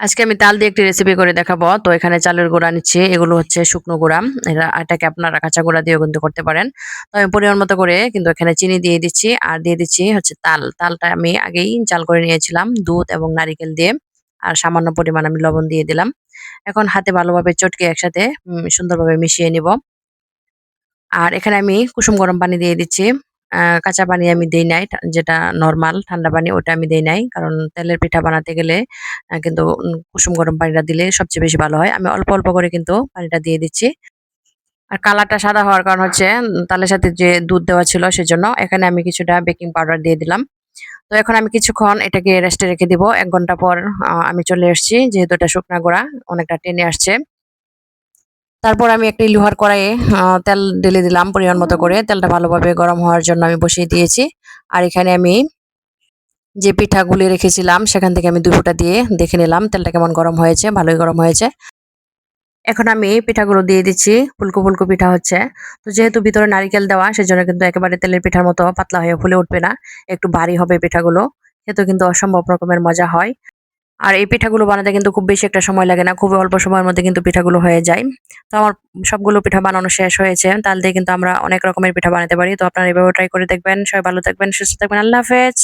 আজকে আমি তাল দিয়ে একটি রেসিপি করে দেখাবো। তো এখানে চালের গুঁড়া নিচ্ছি, এগুলো হচ্ছে শুকনো গুঁড়া। এটাকে আপনারা কাঁচা গুঁড়া দিয়েও কিন্তু করতে পারেন। তো আমি পরিমাণ মতো করে কিন্তু এখানে চিনি দিয়ে দিচ্ছি, আর দিয়ে দিচ্ছি হচ্ছে তাল। তালটা আমি আগেই চাল করে নিয়েছিলাম, দুধ এবং নারিকেল দিয়ে, আর সামান্য পরিমাণ আমি লবণ দিয়ে দিলাম। এখন হাতে ভালোভাবে চটকে একসাথে সুন্দরভাবে মিশিয়ে নিব। আর এখানে আমি কুসুম গরম পানি দিয়ে দিচ্ছি। কাঁচা পানি আমি দিই নাই যেটা নর্মাল ঠান্ডা পানি ওটা আমি দিই নাই। কারণ তেলের পিঠা বানাতে গেলে কিন্তু কুসুম গরম পানিটা দিলে সবচেয়ে বেশি ভালো হয়। আমি অল্প অল্প করে কিন্তু পানিটা দিয়ে দিচ্ছি। আর কালারটা সাদা হওয়ার কারণ হচ্ছে তালের সাথে যে দুধ দেওয়া ছিল সেজন্য এখানে আমি কিছুটা বেকিং পাউডার দিয়ে দিলাম। তো এখন আমি কিছুক্ষণ এটাকে রেস্টে রেখে দিব। এক ঘণ্টা পর আমি চলে এসেছি, যেহেতু এটা শুকনা গোড়া, অনেকটা টেনে আসছে। তারপর আমি একটি লোহার কড়াইয়ে তেল ঢেলে দিলাম পরিমাণ মতো করে। তেলটা ভালোভাবে গরম হওয়ার জন্য আমি বসিয়ে দিয়েছি। আর এখানে আমি যে পিঠা গুলে রেখেছিলাম, সেখান থেকে আমি দুই ফোঁটা দিয়ে দেখে নিলাম তেলটা কেমন গরম হয়েছে, ভালোই গরম হয়েছে। এখন আমি পিঠাগুলো দিয়ে দিচ্ছি। ফুলকো ফুলকো পিঠা হচ্ছে। তো যেহেতু ভিতরে নারিকেল দেওয়া, সেজন্য কিন্তু একেবারে তেলের পিঠার মতো পাতলা হয়ে ফুলে উঠবে না। একটু ভারী হবে পিঠাগুলো। খেতেও কিন্তু অসম্ভব রকমের মজা হয়। আর এই পিঠাগুলো বানাতে কিন্তু খুব বেশি একটা সময় লাগে না খুব অল্প সময়ের মধ্যে কিন্তু পিঠাগুলো হয়ে যায়। তো আমার সবগুলো পিঠা বানানো শেষ হয়েছে তাল দিয়ে কিন্তু আমরা অনেক রকমের পিঠা বানাতে পারি। তো আপনারা এভাবে ট্রাই করে দেখবেন। সবাই ভালো থাকবেন, সুস্থ থাকবেন। আল্লাহ হাফেজ।